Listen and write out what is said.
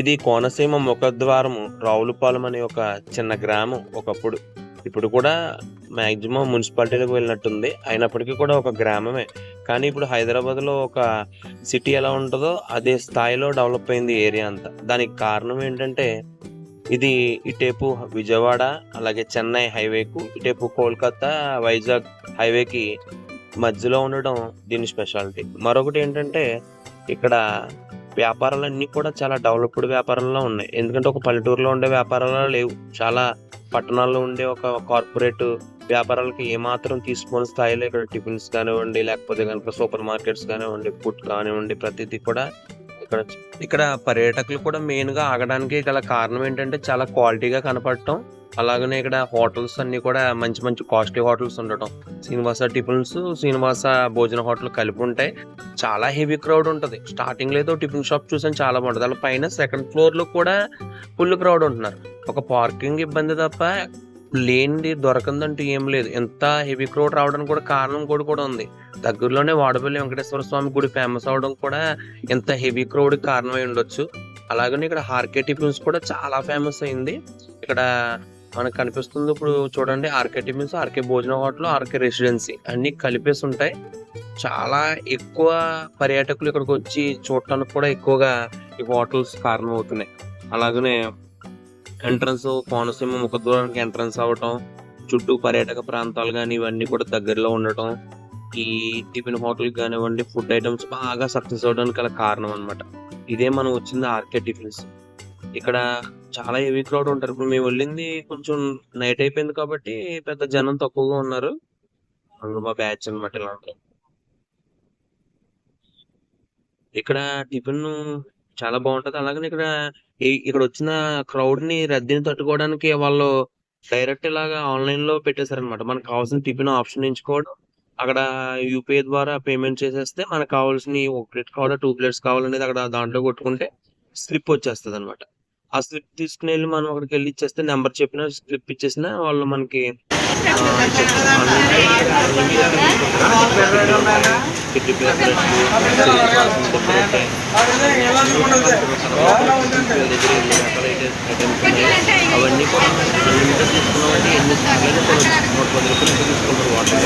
ఇది కోనసీమ ముఖద్వారము రావులపాలెం అనే ఒక చిన్న గ్రామం ఒకప్పుడు. ఇప్పుడు కూడా మ్యాక్సిమం మున్సిపాలిటీలకు వెళ్ళినట్టుంది. అయినప్పటికీ కూడా ఒక గ్రామమే. కానీ ఇప్పుడు హైదరాబాద్లో ఒక సిటీ ఎలా ఉంటుందో అదే స్థాయిలో డెవలప్ అయింది ఏరియా అంతా. దానికి కారణం ఏంటంటే ఇది ఇటేపు విజయవాడ అలాగే చెన్నై హైవేకు ఇటేపు కోల్కతా వైజాగ్ హైవేకి మధ్యలో ఉండడం దీని స్పెషాలిటీ. మరొకటి ఏంటంటే ఇక్కడ వ్యాపారాలన్నీ కూడా చాలా డెవలప్డ్ వ్యాపారాల్లో ఉన్నాయి. ఎందుకంటే ఒక పల్లెటూరులో ఉండే వ్యాపారాలు లేవు. చాలా పట్టణాల్లో ఉండే ఒక కార్పొరేట్ వ్యాపారాలకి ఏమాత్రం తీసుకోని స్థాయిలో ఇక్కడ టిఫిన్స్ కానివ్వండి లేకపోతే కనుక సూపర్ మార్కెట్స్ కానివ్వండి ఫుడ్ కానివ్వండి ప్రతిదీ కూడా ఇక్కడ ఇక్కడ పర్యాటకులు కూడా మెయిన్గా ఆగడానికి గల కారణం ఏంటంటే చాలా క్వాలిటీగా కనపడటం. అలాగనే ఇక్కడ హోటల్స్ అన్ని కూడా మంచి మంచి కాస్ట్లీ హోటల్స్ ఉండటం. శ్రీనివాస టిఫిన్స్ శ్రీనివాస భోజన హోటల్ కలిపి ఉంటాయి. చాలా హెవీ క్రౌడ్ ఉంటుంది. స్టార్టింగ్లో ఏదో టిఫిన్ షాప్ చూసాను చాలా బాగుంటుంది. అలా పైన సెకండ్ ఫ్లోర్లో కూడా ఫుల్ క్రౌడ్ ఉంటున్నారు. ఒక పార్కింగ్ ఇబ్బంది తప్ప లేనిది దొరకందంటూ ఏం లేదు. ఎంత హెవీ క్రౌడ్ రావడానికి కూడా కారణం కూడా కూడా ఉంది. దగ్గరలోనే వాడపల్లి వెంకటేశ్వర స్వామి గుడి ఫేమస్ అవడం కూడా ఎంత హెవీ క్రౌడ్ కారణమై ఉండొచ్చు. అలాగనే ఇక్కడ హార్కే టిఫిన్స్ కూడా చాలా ఫేమస్ అయింది. ఇక్కడ మనకు కనిపిస్తుంది ఇప్పుడు చూడండి ఆర్కే టిఫిన్స్ ఆర్కే భోజన హోటల్ ఆర్కే రెసిడెన్సీ అన్ని కలిపేసి ఉంటాయి. చాలా ఎక్కువ పర్యాటకులు ఇక్కడికి వచ్చి చూడటానికి కూడా ఎక్కువగా ఈ హోటల్స్ కారణం అవుతున్నాయి అలాగనే ఎంట్రన్స్ కోనసీమ ముఖద్వారానికి ఎంట్రన్స్ అవ్వటం చుట్టూ పర్యాటక ప్రాంతాలు కానీ ఇవన్నీ కూడా దగ్గరలో ఉండటం ఈ టిఫిన్ హోటల్ కానివ్వండి ఫుడ్ ఐటమ్స్ బాగా సక్సెస్ అవడానికి గల కారణం అన్నమాట. ఇదే మనం వచ్చింది ఆర్కే టిఫిన్స్. ఇక్కడ చాలా హెవీ క్రౌడ్ ఉంటారు. ఇప్పుడు మేము వెళ్ళింది కొంచెం నైట్ అయిపోయింది కాబట్టి పెద్ద జనం తక్కువగా ఉన్నారు. అందులో మా బ్యాచ్ అనమాట ఇలా ఇక్కడ టిఫిన్ చాలా బాగుంటది. అలాగే ఇక్కడ ఇక్కడ వచ్చిన క్రౌడ్ని రద్దీని తట్టుకోవడానికి వాళ్ళు డైరెక్ట్ ఇలాగా ఆన్లైన్లో పెట్టేశారనమాట మనకు కావాల్సిన టిఫిన్ ఆప్షన్ ఎంచుకోవడం అక్కడ యూపీఐ ద్వారా పేమెంట్ చేసేస్తే మనకు కావాల్సిన ఒక ప్లేట్ కావాలా టూ ప్లేట్స్ కావాలనేది అక్కడ దాంట్లో కొట్టుకుంటే స్లిప్ వచ్చేస్తుంది అనమాట ఆ స్లిప్ తీసుకుని వెళ్ళి మనం అక్కడికి వెళ్ళి ఇచ్చేస్తే నెంబర్ చెప్పిన స్లిప్ ఇచ్చేసిన వాళ్ళు మనకి అవన్నీ కూడా అన్లిమిటెడ్ తీసుకున్నామంటే ఎన్ని నూట పది రూపాయలు తీసుకుంటారు వాటర్